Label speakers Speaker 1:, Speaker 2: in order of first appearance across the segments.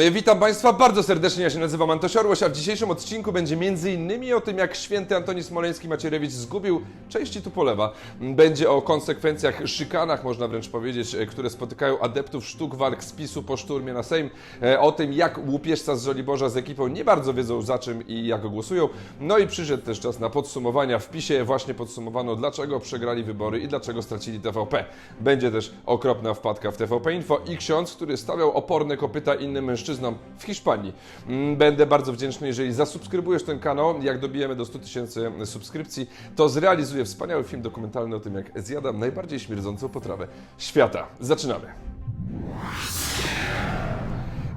Speaker 1: E, Witam Państwa bardzo serdecznie, ja się nazywam Antoś Orłoś, a w dzisiejszym odcinku będzie m.in. o tym, jak święty Antoni Smoleński Macierewicz zgubił części Tupolewa. Będzie o konsekwencjach, szykanach, można wręcz powiedzieć, e, które spotykają adeptów sztuk walk z PiSu po szturmie na Sejm. E, O tym, jak łupieżca z Żoliborza z ekipą nie bardzo wiedzą za czym i jak głosują. No i przyszedł też czas na podsumowania. W PiSie właśnie podsumowano, dlaczego przegrali wybory i dlaczego stracili TVP. Będzie też okropna wpadka w TVP Info i ksiądz, który stawiał oporne kopyta innym mężczyznom w Hiszpanii. Mm, Będę bardzo wdzięczny, jeżeli zasubskrybujesz ten kanał. Jak dobijemy do 100 tysięcy subskrypcji, to zrealizuję wspaniały film dokumentalny o tym, jak zjadam najbardziej śmierdzącą potrawę świata. Zaczynamy.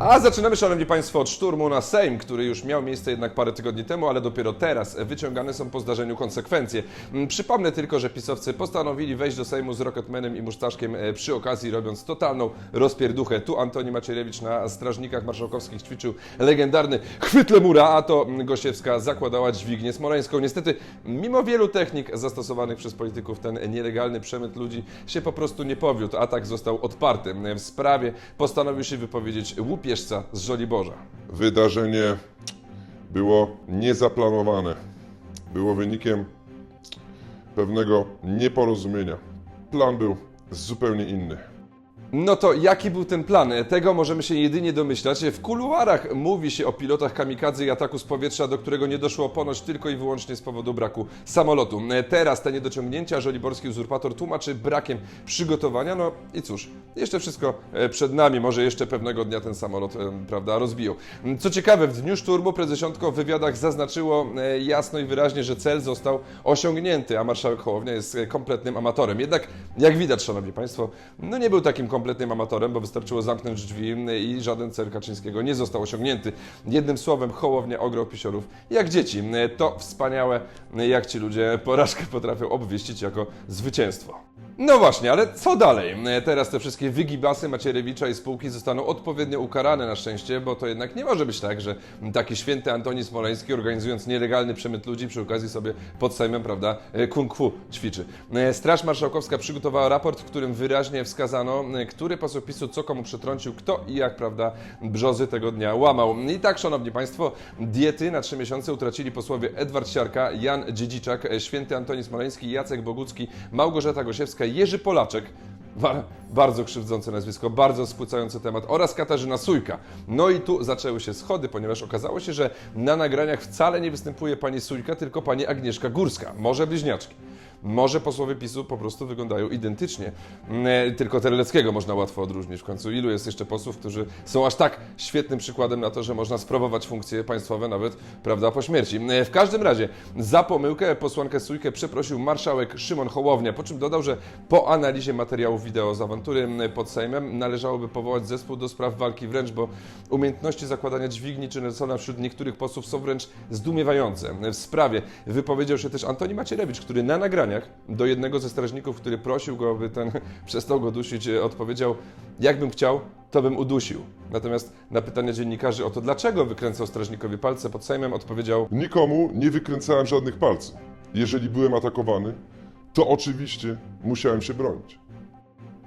Speaker 1: A zaczynamy, Szanowni Państwo, od szturmu na Sejm, który już miał miejsce jednak parę tygodni temu, ale dopiero teraz wyciągane są po zdarzeniu konsekwencje. Mm, Przypomnę tylko, że pisowcy postanowili wejść do Sejmu z Rocketmanem i Musztaszkiem e, przy okazji, robiąc totalną rozpierduchę. Tu Antoni Macierewicz na strażnikach marszałkowskich ćwiczył legendarny chwyt lemura, a to Gosiewska zakładała dźwignię smoleńską. Niestety, mimo wielu technik zastosowanych przez polityków, ten nielegalny przemyt ludzi się po prostu nie powiódł. Atak został odparty. W sprawie postanowił się wypowiedzieć łupieszca z Żoliborza.
Speaker 2: Wydarzenie było niezaplanowane. Było wynikiem pewnego nieporozumienia. Plan był zupełnie inny.
Speaker 1: No to jaki był ten plan? Tego możemy się jedynie domyślać. W kuluarach mówi się o pilotach kamikadze i ataku z powietrza, do którego nie doszło ponoć tylko i wyłącznie z powodu braku samolotu. Teraz te niedociągnięcia żoliborski uzurpator tłumaczy brakiem przygotowania. No i cóż, jeszcze wszystko e, przed nami. Może jeszcze pewnego dnia ten samolot, e, prawda, rozbiją. Co ciekawe, w dniu szturmu prezesiątko w wywiadach zaznaczyło e, jasno i wyraźnie, że cel został osiągnięty, a marszałek Hołownia jest kompletnym amatorem. Jednak, jak widać, szanowni państwo, no nie był takim kompletnym amatorem, bo wystarczyło zamknąć drzwi i żaden cel Kaczyńskiego nie został osiągnięty. Jednym słowem, Hołownia ograł pisiorów jak dzieci. To wspaniałe, jak ci ludzie porażkę potrafią obwieścić jako zwycięstwo. No właśnie, ale co dalej? Teraz te wszystkie wygibasy Macierewicza i spółki zostaną odpowiednio ukarane na szczęście, bo to jednak nie może być tak, że taki święty Antoni Smoleński organizując nielegalny przemyt ludzi przy okazji sobie pod Sejmem, prawda, kung fu ćwiczy. Straż Marszałkowska przygotowała raport, w którym wyraźnie wskazano, który poseł PiSu co komu przetrącił, kto i jak, prawda, brzozy tego dnia łamał. I tak, szanowni państwo, diety na trzy miesiące utracili posłowie Edward Siarka, Jan Dziedziczak, święty Antoni Smoleński, Jacek Bogucki, Małgorzata Gosiewska, Jerzy Polaczek, Ba- bardzo krzywdzące nazwisko, bardzo spłycający temat oraz Katarzyna Sujka. No i tu zaczęły się schody, ponieważ okazało się, że na nagraniach wcale nie występuje pani Sujka, tylko pani Agnieszka Górska, może bliźniaczki. Może posłowie PiSu po prostu wyglądają identycznie. Mm, Tylko Terleckiego można łatwo odróżnić. W końcu ilu jest jeszcze posłów, którzy są aż tak świetnym przykładem na to, że można sprawować funkcje państwowe nawet, prawda, po śmierci. Mm, W każdym razie za pomyłkę posłankę Sujkę przeprosił marszałek Szymon Hołownia, po czym dodał, że po analizie materiałów wideo z awantury mm, pod Sejmem należałoby powołać zespół do spraw walki wręcz, bo umiejętności zakładania dźwigni czy Nelsona wśród niektórych posłów są wręcz zdumiewające. W sprawie wypowiedział się też Antoni Macierewicz, który na do jednego ze strażników, który prosił go, aby ten przestał go dusić, e, odpowiedział: Jakbym chciał, to bym udusił. Natomiast na pytania dziennikarzy o to, dlaczego wykręcał strażnikowi palce pod Sejmem, odpowiedział:
Speaker 2: Nikomu nie wykręcałem żadnych palców. Jeżeli byłem atakowany, to oczywiście musiałem się bronić.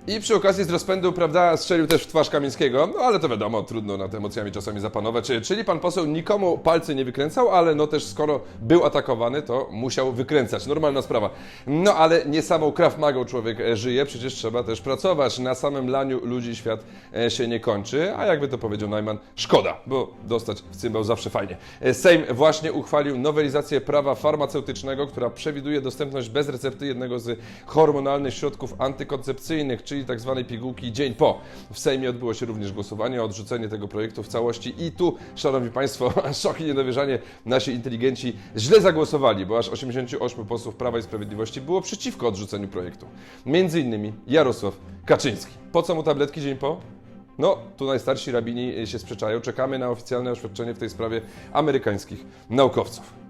Speaker 1: I przy okazji z rozpędu, prawda, strzelił też w twarz Kamińskiego, no ale to wiadomo, trudno nad emocjami czasami zapanować. Czyli pan poseł nikomu palcy nie wykręcał, ale no też skoro był atakowany, to musiał wykręcać. Normalna sprawa. No ale nie samą Krav Magą człowiek e, żyje, przecież trzeba też pracować. Na samym laniu ludzi świat e, się nie kończy, a jakby to powiedział Najman, szkoda, bo dostać w cymbał zawsze fajnie. E, Sejm właśnie uchwalił nowelizację prawa farmaceutycznego, która przewiduje dostępność bez recepty jednego z hormonalnych środków antykoncepcyjnych, czyli tak pigułki dzień po. W Sejmie odbyło się również głosowanie o odrzucenie tego projektu w całości i tu, Szanowni Państwo, szok i niedowierzanie, nasi inteligenci źle zagłosowali, bo aż 88 posłów Prawa i Sprawiedliwości było przeciwko odrzuceniu projektu. Między innymi Jarosław Kaczyński. Po co mu tabletki dzień po? No, tu najstarsi rabini się sprzeczają. Czekamy na oficjalne oświadczenie w tej sprawie amerykańskich naukowców.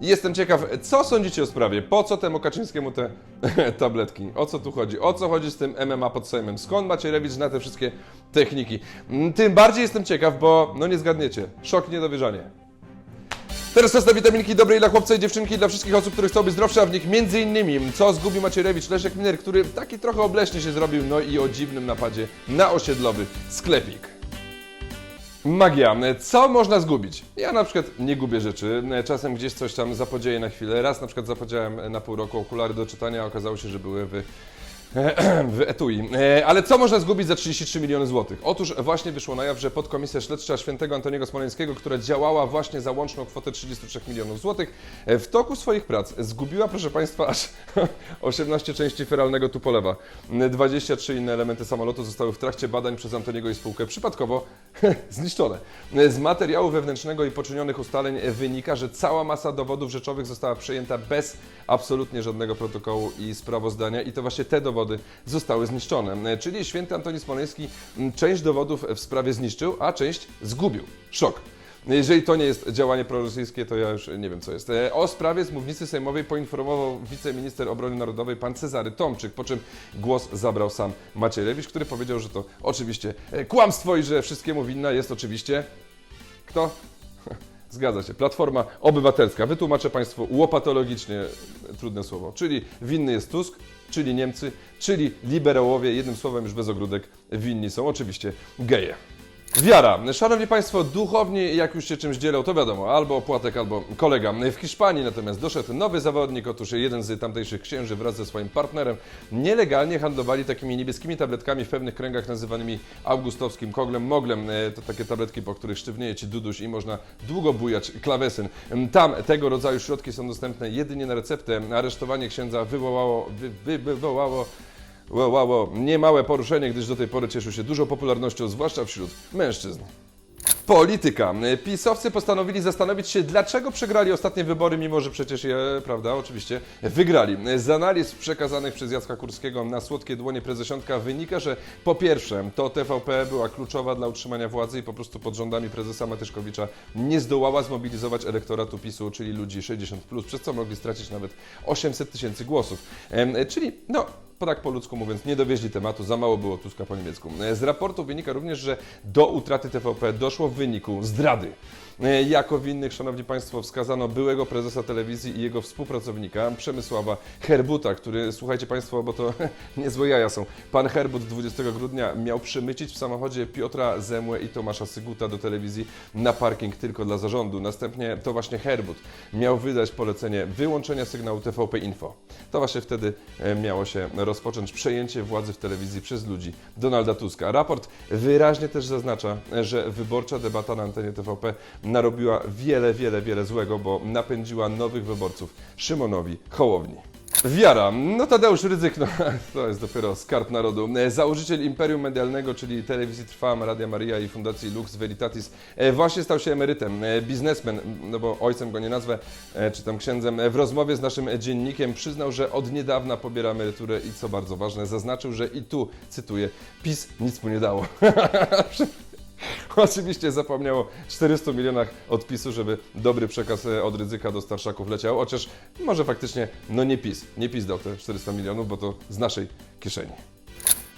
Speaker 1: Jestem ciekaw, co sądzicie o sprawie? Po co temu Kaczyńskiemu te tabletki? O co tu chodzi? O co chodzi z tym MMA pod Sejmem? Skąd Macierewicz zna te wszystkie techniki? Mm, Tym bardziej jestem ciekaw, bo no nie zgadniecie. Szok, niedowierzanie. Teraz czas na witaminki dobrej dla chłopca i dziewczynki, dla wszystkich osób, które chcą być zdrowsze, a w nich między innymi, co zgubił Macierewicz, Leszek Miner, który taki trochę obleśnie się zrobił, no i o dziwnym napadzie na osiedlowy sklepik. Magia. Co można zgubić? Ja na przykład nie gubię rzeczy. Czasem gdzieś coś tam zapodzieję na chwilę. Raz na przykład zapodziałem na pół roku okulary do czytania, a okazało się, że były w w etui. E, Ale co można zgubić za 33 miliony złotych? Otóż właśnie wyszło na jaw, że podkomisja śledcza świętego Antoniego Smoleńskiego, która działała właśnie za łączną kwotę 33 milionów złotych, e, w toku swoich prac zgubiła, proszę Państwa, aż 18 części feralnego tupolewa. 23 inne elementy samolotu zostały w trakcie badań przez Antoniego i spółkę przypadkowo zniszczone. Z materiału wewnętrznego i poczynionych ustaleń wynika, że cała masa dowodów rzeczowych została przejęta bez absolutnie żadnego protokołu i sprawozdania i to właśnie te dowody zostały zniszczone. Czyli święty Antoni Smoleński m, część dowodów w sprawie zniszczył, a część zgubił. Szok. Jeżeli to nie jest działanie prorosyjskie, to ja już nie wiem, co jest. E, O sprawie z mównicy sejmowej poinformował wiceminister obrony narodowej pan Cezary Tomczyk, po czym głos zabrał sam Macierewicz, który powiedział, że to oczywiście e, kłamstwo i że wszystkiemu winna jest oczywiście kto? Zgadza się. Platforma Obywatelska. Wytłumaczę Państwu łopatologicznie trudne słowo. Czyli winny jest Tusk, czyli Niemcy, czyli liberałowie. Jednym słowem, już bez ogródek, winni są oczywiście geje. Wiara. Szanowni Państwo, duchowni, jak już się czymś dzielą, to wiadomo, albo opłatek, albo kolega. W Hiszpanii natomiast doszedł nowy zawodnik. Otóż jeden z tamtejszych księży wraz ze swoim partnerem nielegalnie handlowali takimi niebieskimi tabletkami w pewnych kręgach nazywanymi augustowskim koglem, moglem. E, To takie tabletki, po których sztywnieje Ci duduś i można długo bujać klawesyn. Tam tego rodzaju środki są dostępne jedynie na receptę. Aresztowanie księdza wywołało, wy, wy, wywołało wywołało niemałe poruszenie, gdyż do tej pory cieszył się dużą popularnością, zwłaszcza wśród mężczyzn. Polityka. PiSowcy postanowili zastanowić się, dlaczego przegrali ostatnie wybory, mimo że przecież je, prawda, oczywiście, wygrali. Z analiz przekazanych przez Jacka Kurskiego na słodkie dłonie prezesiątka wynika, że po pierwsze, to TVP była kluczowa dla utrzymania władzy i po prostu pod rządami prezesa Matyszkowicza nie zdołała zmobilizować elektoratu PiSu, czyli ludzi 60+, przez co mogli stracić nawet 800 tysięcy głosów. Czyli, no, tak po ludzku mówiąc, nie dowieźli tematu, za mało było Tuska po niemiecku. E, Z raportu wynika również, że do utraty TVP doszło w wyniku zdrady. E, Jako winnych, Szanowni Państwo, wskazano byłego prezesa telewizji i jego współpracownika Przemysława Herbuta, który, słuchajcie Państwo, bo to niezłe jaja są. Pan Herbut 20 grudnia miał przemycić w samochodzie Piotra Zemłę i Tomasza Syguta do telewizji na parking tylko dla zarządu. Następnie to właśnie Herbut miał wydać polecenie wyłączenia sygnału TVP Info. To właśnie wtedy e, miało się rozpocząć przejęcie władzy w telewizji przez ludzi Donalda Tuska. Raport wyraźnie też zaznacza, że wyborcza debata na antenie TVP narobiła wiele, wiele, wiele złego, bo napędziła nowych wyborców Szymonowi Hołowni. Wiara. No Tadeusz Rydzyk, no, to jest dopiero skarb narodu. Założyciel Imperium Medialnego, czyli Telewizji Trwam, Radia Maria i Fundacji Lux Veritatis, e, właśnie stał się emerytem. E, Biznesmen, no bo ojcem go nie nazwę, e, czy tam księdzem, w rozmowie z naszym dziennikiem przyznał, że od niedawna pobiera emeryturę i co bardzo ważne, zaznaczył, że i tu, cytuję, PiS nic mu nie dało. Oczywiście zapomniał o 400 milionach odpisu, żeby dobry przekaz e, od ryzyka do starszaków leciał, chociaż może faktycznie, no nie PiS, nie PiS dał te 400 milionów, bo to z naszej kieszeni.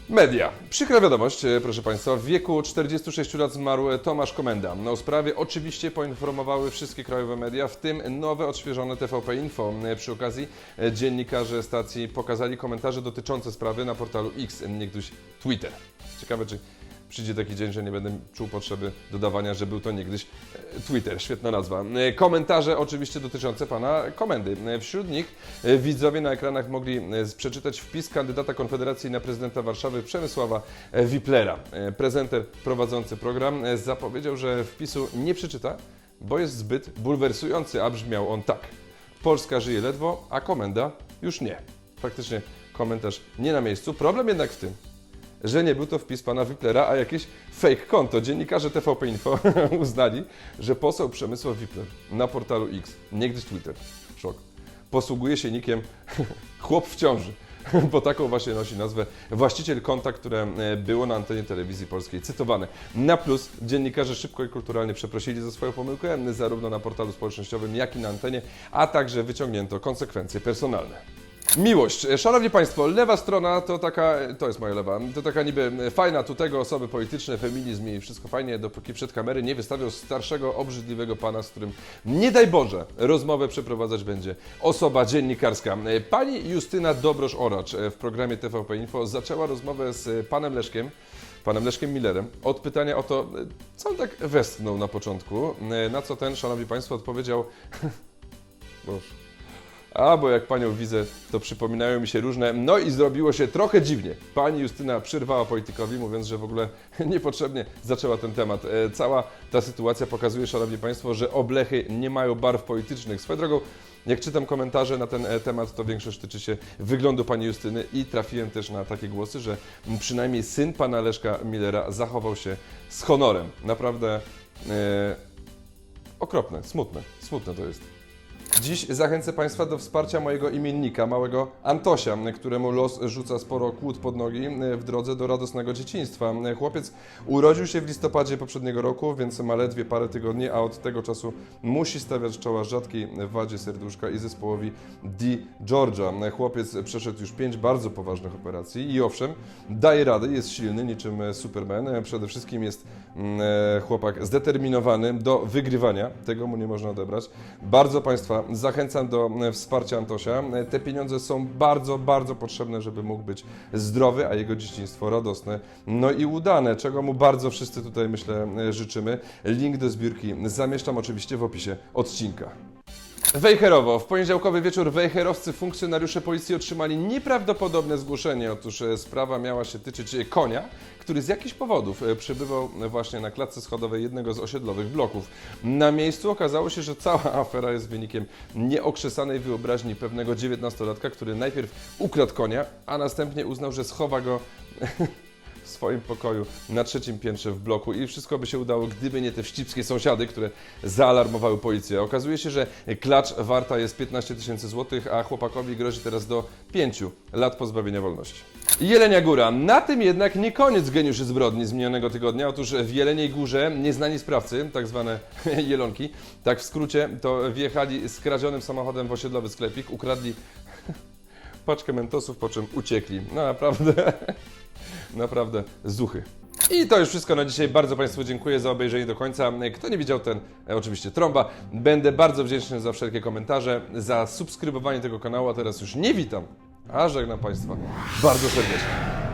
Speaker 1: Media. Przykra wiadomość, e, proszę Państwa. W wieku 46 lat zmarł e, Tomasz Komenda. No, o sprawie oczywiście poinformowały wszystkie krajowe media, w tym nowe, odświeżone TVP Info. Przy okazji dziennikarze stacji pokazali komentarze dotyczące sprawy na portalu X, niegdyś Twitter. Ciekawe, czy przyjdzie taki dzień, że nie będę czuł potrzeby dodawania, że był to niegdyś e, Twitter. Świetna nazwa. E, Komentarze oczywiście dotyczące pana komendy. E, Wśród nich widzowie na ekranach mogli przeczytać wpis kandydata Konfederacji na prezydenta Warszawy Przemysława Wiplera. Prezenter prowadzący program zapowiedział, że wpisu nie przeczyta, bo jest zbyt bulwersujący, a brzmiał on tak. Polska żyje ledwo, a komenda już nie. Faktycznie komentarz nie na miejscu. Problem jednak w tym, że nie był to wpis pana Wiplera, a jakieś fake konto. Dziennikarze TVP Info uznali, że poseł Przemysław Wipler na portalu X, niegdyś Twitter, szok, posługuje się nikiem chłop w ciąży, bo taką właśnie nosi nazwę właściciel konta, które e, było na antenie telewizji polskiej cytowane. Na plus dziennikarze szybko i kulturalnie przeprosili za swoją pomyłkę, zarówno na portalu społecznościowym, jak i na antenie, a także wyciągnięto konsekwencje personalne. Miłość. Szanowni Państwo, lewa strona to taka, to jest moja lewa, to taka niby fajna tu tego osoby polityczne, feminizm i wszystko fajnie, dopóki przed kamery nie wystawią starszego, obrzydliwego pana, z którym nie daj Boże rozmowę przeprowadzać będzie osoba dziennikarska. Pani Justyna Dobrosz-Oracz w programie TVP Info zaczęła rozmowę z panem Leszkiem, panem Leszkiem Millerem od pytania o to, co on tak westchnął na początku, na co ten, szanowni państwo, odpowiedział Boże. A, bo jak panią widzę, to przypominają mi się różne. No i zrobiło się trochę dziwnie. Pani Justyna przerwała politykowi, mówiąc, że w ogóle niepotrzebnie zaczęła ten temat. E, Cała ta sytuacja pokazuje, szanowni państwo, że oblechy nie mają barw politycznych. Swoją drogą, jak czytam komentarze na ten e, temat, to większość tyczy się wyglądu pani Justyny i trafiłem też na takie głosy, że przynajmniej syn pana Leszka Millera zachował się z honorem. Naprawdę e, okropne, smutne, smutne to jest. Dziś zachęcę Państwa do wsparcia mojego imiennika, małego Antosia, któremu los rzuca sporo kłód pod nogi w drodze do radosnego dzieciństwa. Chłopiec urodził się w listopadzie poprzedniego roku, więc ma ledwie parę tygodni, a od tego czasu musi stawiać czoła rzadkiej wadzie serduszka i zespołowi D. Georgia. Chłopiec przeszedł już pięć bardzo poważnych operacji i owszem, daje radę, jest silny niczym Superman. Przede wszystkim jest mm, e, chłopak zdeterminowany do wygrywania, tego mu nie można odebrać. Bardzo Państwa zachęcam do e, wsparcia Antosia. E, Te pieniądze są bardzo, bardzo potrzebne, żeby mógł być zdrowy, a jego dzieciństwo radosne, no i udane, czego mu bardzo wszyscy tutaj myślę e, życzymy. Link do zbiórki zamieszczam oczywiście w opisie odcinka. Wejherowo. W poniedziałkowy wieczór wejherowscy funkcjonariusze policji otrzymali nieprawdopodobne zgłoszenie. Otóż e, sprawa miała się tyczyć e, konia, który z jakichś powodów e, przebywał właśnie na klatce schodowej jednego z osiedlowych bloków. Na miejscu okazało się, że cała afera jest wynikiem nieokrzesanej wyobraźni pewnego dziewiętnastolatka, który najpierw ukradł konia, a następnie uznał, że schowa go w swoim pokoju na trzecim piętrze w bloku i wszystko by się udało, gdyby nie te wścibskie sąsiady, które zaalarmowały policję. Okazuje się, że klacz warta jest 15 tysięcy złotych, a chłopakowi grozi teraz do 5 lat pozbawienia wolności. Jelenia Góra. Na tym jednak nie koniec geniuszy zbrodni z minionego tygodnia. Otóż w Jeleniej Górze nieznani sprawcy, tak zwane jelonki, tak w skrócie, to wjechali skradzionym samochodem w osiedlowy sklepik, ukradli paczkę mentosów, po czym uciekli. No naprawdę, naprawdę zuchy. I to już wszystko na dzisiaj. Bardzo Państwu dziękuję za obejrzenie do końca. Kto nie widział, ten e, oczywiście trąba. Będę bardzo wdzięczny za wszelkie komentarze, za subskrybowanie tego kanału, a teraz już nie witam, a żegnam Państwa bardzo serdecznie.